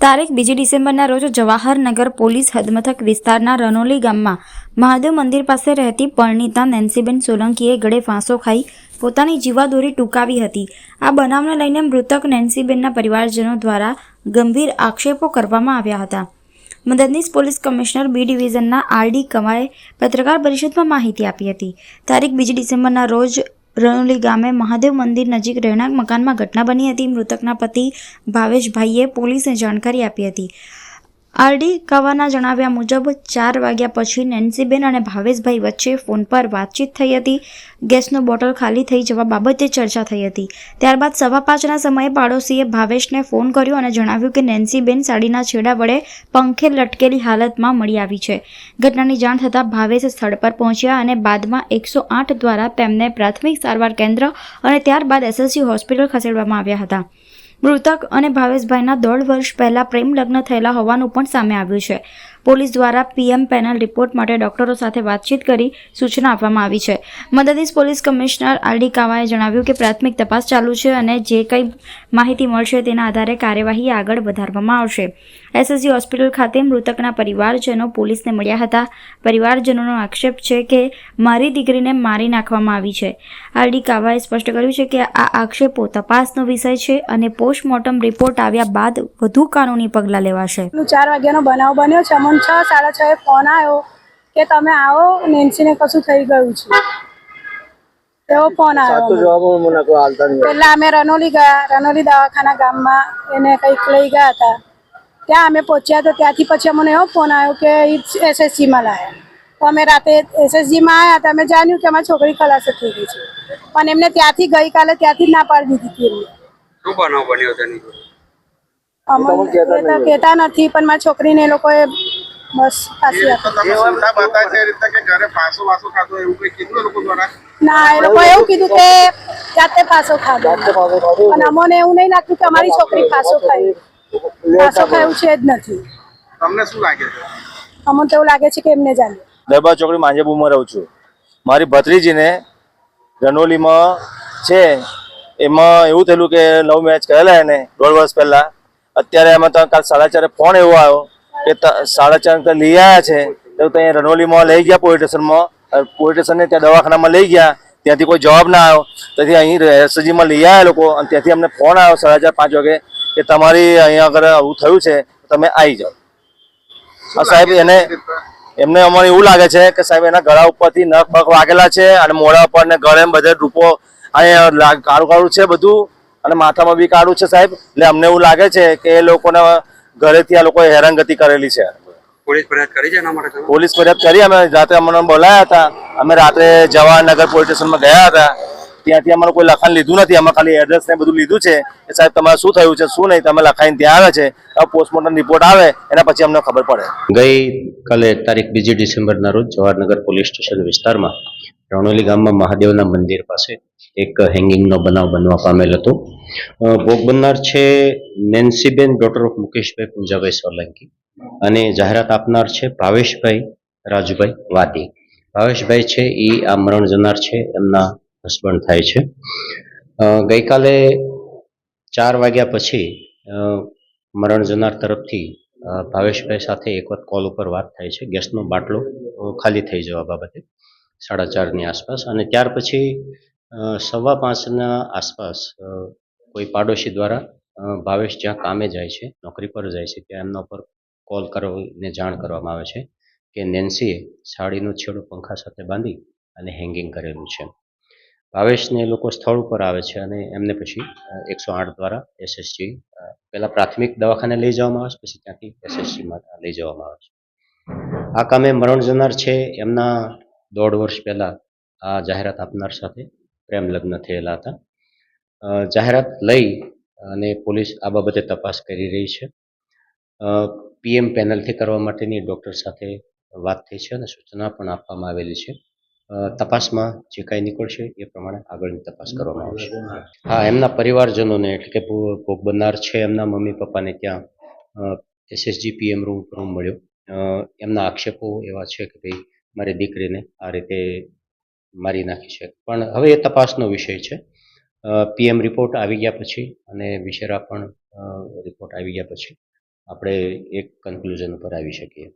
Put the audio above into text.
તારીખ બીજી ડિસેમ્બરના રોજ જવાહરનગર પોલીસ હદમથક વિસ્તારના રનોલી ગામમાં મહાદેવ મંદિર પાસે રહેતી પરણિતા નેન્સીબેન સોલંકીએ ગળે ફાંસો ખાઈ પોતાની જીવાદોરી ટૂંકાવી હતી. આ બનાવને લઈને મૃતક નેન્સીબેનના પરિવારજનો દ્વારા ગંભીર આક્ષેપો કરવામાં આવ્યા હતા. મદદનીશ પોલીસ કમિશનર બી ડિવિઝનના આરડી કમાએ પત્રકાર પરિષદમાં માહિતી આપી હતી. તારીખ બીજી ડિસેમ્બરના રોજ રણોલી ગામે મહાદેવ મંદિર નજીક રહેણાંક મકાનમાં ઘટના બની હતી. મૃતકના પતિ ભાવેશભાઈએ પોલીસને જાણકારી આપી હતી. આરડી કવાના જણાવ્યા મુજબ ચાર વાગ્યા પછી નેન્સીબેન અને ભાવેશભાઈ વચ્ચે ફોન પર વાતચીત થઈ હતી. ગેસનો બોટલ ખાલી થઈ જવા બાબતે ચર્ચા થઈ હતી. ત્યારબાદ સવા પાંચના સમયે પાડોશીએ ભાવેશને ફોન કર્યો અને જણાવ્યું કે નેન્સીબેન સાડીના છેડા વડે પંખે લટકેલી હાલતમાં મળી આવી છે. ઘટનાની જાણ થતાં ભાવેશ સ્થળ પર પહોંચ્યા અને બાદમાં એકસો આઠ દ્વારા તેમને પ્રાથમિક સારવાર કેન્દ્ર અને ત્યારબાદ એસએસસી હોસ્પિટલ ખસેડવામાં આવ્યા હતા. મૃતક અને ભાવેશભાઈના દોઢ વર્ષ પહેલા પ્રેમ લગ્ન થયેલા હોવાનું પણ સામે આવ્યું છે. પોલીસ દ્વારા પીએમ પેનલ રિપોર્ટ માટે ડોક્ટરો સાથે વાતચીત કરી સૂચના આપવામાં આવી છે. મદદનીશ પોલીસ કમિશનર આરડી કાવાએ જણાવ્યું કે પ્રાથમિક તપાસ ચાલુ છે અને જે કંઈ માહિતી મળશે તેના આધારે કાર્યવાહી આગળ વધારવામાં આવશે. એસએસજી હોસ્પિટલ ખાતે મૃતકના પરિવારજનો પોલીસને મળ્યા હતા. પરિવારજનોનો આક્ષેપ છે કે મારી દીકરીને મારી નાખવામાં આવી છે. આરડી કાવાએ સ્પષ્ટ કર્યું છે કે આ આક્ષેપો તપાસનો વિષય છે અને પોસ્ટમોર્ટમ રિપોર્ટ આવ્યા બાદ વધુ કાનૂની પગલાં લેવાશે. ચાર વાગ્યાનો બનાવ બન્યો છે. અમને છ સાડા છ એ ફોન આવ્યો કે તમે આવો નેન્સીને કશું થઈ ગયું છે. એવો ફોન આવ્યો પહેલા અમે રનોલી ગયા રનોલી દવાખાના ગામમાં એને કંઈક લઈ ગયા હતા. ત્યાં અમે પહોંચ્યા તો ત્યાંથી પછી અમને એવો ફોન આવ્યો કે એસએસજીમાં લાયા. તો અમે રાતે એસએસજીમાં આવ્યા તો અમે જાણ્યું કે અમારી છોકરી ખલાસ થઈ ગઈ છે. પણ એમને ત્યાંથી ગઈકાલે ત્યાંથી જ ના પાડી દીધી હતી એમને. શું બનાવ બન્યો તેની જોડે? અમને એ તો કહેતા નથી પણ મારી છોકરીને એ લોકોએ બસ ફાંસી આપી તમે સુલટા બતાય છે રીતે કે ઘરે ફાંસો વાસો ખાધો એવું કઈ કીધું લોકો દ્વારા? ના એ લોકો એવું કીધું કે જાતે પાસો ખાધો. અને અમને એવું નહીં લાગતું કે અમારી છોકરી પાસો ખાઈ. પાસો ખાયું છે જ નથી. તમને શું લાગે છે? અમને તો એવું લાગે છે કે એમને જાણે. દરબાર ચોકડી માંજેબુમાં રહું છું. મારી ભત્રીજીને રનોલીમાં છે. એમાં એવું થયેલું કે લવ મેરેજ કરેલા એને દોઢ વર્ષ પહેલા. અત્યારે એમાં તો કાલ સાડા ચારે ફોન એવો આવ્યો. કે ત- સાડા ચાર તો લઈ આવ્યા છે. તો ત્યાં રનોલીમાં લઈ ગયા પોલીસ સ્ટેશનમાં પોલીસ સ્ટેશનને ત્યાં દવાખાનામાં લઈ ગયા. ત્યાંથી કોઈ જવાબ ના આવ્યો. તેથી અહીં એસજીમાં લઈ આવ્યા લોકો અને ત્યાંથી અમને ફોન આવ્યો સાડા ચાર પાંચ વાગે કે તમારી અહીંયા આગળ આવું થયું છે તમે આવી જાઓ. સાહેબ એને એમને અમને એવું લાગે છે કે સાહેબ એના ગળા ઉપરથી નખ બખ વાગેલા છે અને મોઢા ઉપર ને ગળે બધે રૂપો અહીંયા કાળું કાળું છે બધું અને માથામાં બી કાળું છે સાહેબ. એટલે અમને એવું લાગે છે કે એ લોકોને ઘરેથી આ લોકોએ હેરાનગતિ કરેલી છે. પોલીસ ફરિયાદ કરી છે એના માટે પોલીસ ફરિયાદ કરી અમે રાતે અમને બોલાયા હતા. અમે રાત્રે જવાહરનગર પોલીસ સ્ટેશનમાં ગયા હતા. ત્યાંથી અમારું કોઈ લખાણ લીધું નથી. અમે ખાલી એડ્રેસ ને બધું લીધું છે કે સાહેબ તમારે શું થયું છે શું નહીં તમે લખાઈને ત્યાં આવે છે. પોસ્ટમોર્ટમ રિપોર્ટ આવે એના પછી અમને ખબર પડે. ગઈ કાલે તારીખ બીજી ડિસેમ્બરના રોજ જવાહરનગર પોલીસ સ્ટેશન વિસ્તારમાં રણોલી ગામમાં મહાદેવના મંદિર પાસે એક હેંગિંગનો બનાવ બનવા પામેલ હતો. ભોગ બનનાર છે નેન્સીબેન ડોટર ઓફ મુકેશભાઈ પૂંજાભાઈ સોલંકી અને જાહેરાત આપનાર છે ભાવેશભાઈ રાજુભાઈ વાદી. ભાવેશભાઈ છે એ આ મરણ જનાર છે, એમના હસબન્ડ થાય છે. ગઈકાલે ચાર વાગ્યા પછી મરણ જનાર તરફથી ભાવેશભાઈ સાથે એક વખત કોલ ઉપર વાત થાય છે. ગેસનો બાટલો ખાલી થઈ જવા બાબતે. સાડા ચારની આસપાસ અને ત્યાર પછી સવા પાંચના આસપાસ કોઈ પાડોશી દ્વારા ભાવેશ જ્યાં કામે જાય છે, નોકરી પર જાય છે, ત્યાં એમના ઉપર કોલ કરીને જાણ કરવામાં આવે છે કે નેન્સીએ સાડીનું છેડું પંખા સાથે બાંધી અને હેંગિંગ કરેલું છે. ભાવેશને એ લોકો સ્થળ ઉપર આવે છે અને એમને પછી એકસો આઠ દ્વારા એસએસજી પહેલા પ્રાથમિક દવાખાને લઈ જવામાં આવે છે, પછી ત્યાંથી એસએસજીમાં લઈ જવામાં આવે છે. આ કામે મરણ જનાર છે, એમના દોઢ વર્ષ પહેલાં આ જાહેરાત આપનાર સાથે પ્રેમ લગ્ન થયેલા હતા. જાહેરાત લઈ અને પોલીસ આ બાબતે તપાસ કરી રહી છે. પીએમ પેનલથી કરવા માટેની ડૉક્ટર સાથે વાત થઈ છે અને સૂચના પણ આપવામાં આવેલી છે. તપાસમાં જે કાંઈ નીકળશે એ પ્રમાણે આગળની તપાસ કરવામાં આવશે. હા, એમના પરિવારજનોને એટલે કે ભોગ બનનાર છે એમના મમ્મી પપ્પાને ત્યાં એસએસજી પીએમ રૂમ રૂમ મળ્યો. એમના આક્ષેપો એવા છે કે ભાઈ મારી દીકરીને આ રીતે મારી નાખી છે. પણ હવે એ તપાસનો વિષય છે. પીએમ રિપોર્ટ આવી ગયા પછી અને વિશેરા પણ રિપોર્ટ આવી ગયા પછી આપણે એક કન્ક્લુઝન ઉપર આવી શકીએ.